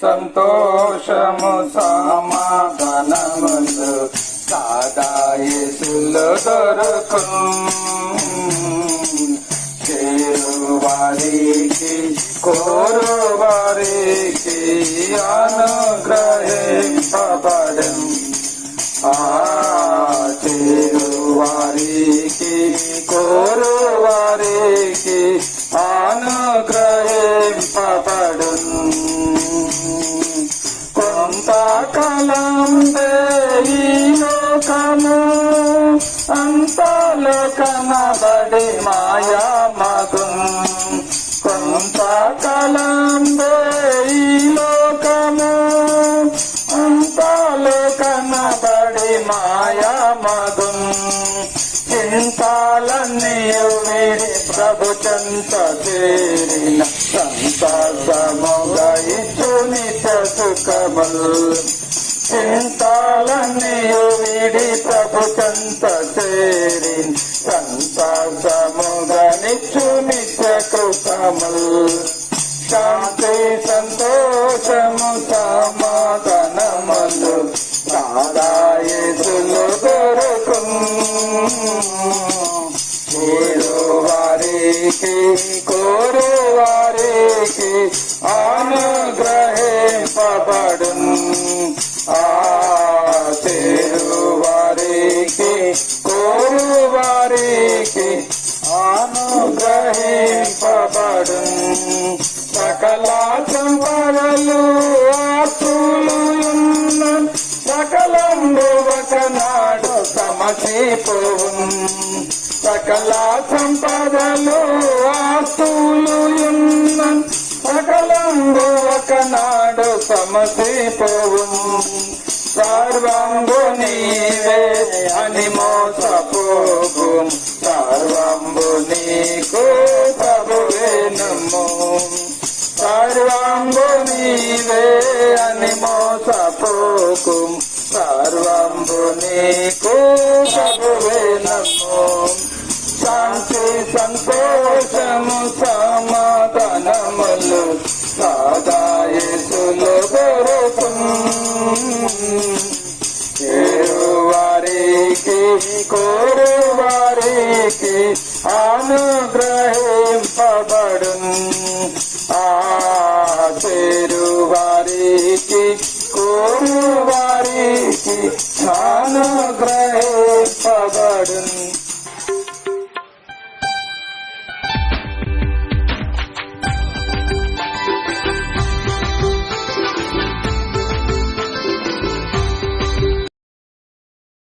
సంతోషము సమాధానములు సాదాయసులు దొరకు చేరు వారికి కోరు వారికి అనుగ్రహింపబడం ఆ చేరు కొంతకాలం ఈ లోకము అంతలో కనబడి మాయా మగం కొంతకాలం ఈ లోకము అంతలో కనబడి మాయా మగం చింతాలన్నీ వీడి ప్రభు చెంత చేరిన సంతా సుఖముల్ చింతాలన్నీ విడి ప్రభు చెంత చేరిన సంతోషముగా నిచ్చు నిత్య కృపముల్. శాంతి సంతోషము సమాధానములు సాదాయేసులు దొరకు కోరు వారికి కోరు వారికి అనుగ్రహింపబడు అనుగ్రహింపబడు సకల సంపదలు ఆస్తులు ఉన్న సకలంబు ఒకనాడు సమసిపోవు. సకల సంపదలు ఆస్తులు ఉన్న సకలంబు ఒకనాడు సమసిపోవు. సర్వంబు నీవే అని మోసపోగు సర్వంబు నీవే అని మోసపోకు. సర్వంబు నీకు ప్రభువే నమ్ము. శాంతి సంతోషము సమాధానములు సాదాయసులు దొరకు. చేరు వారికి కోరు వారికి అనుగ్రహింపబడు వారికి కోరు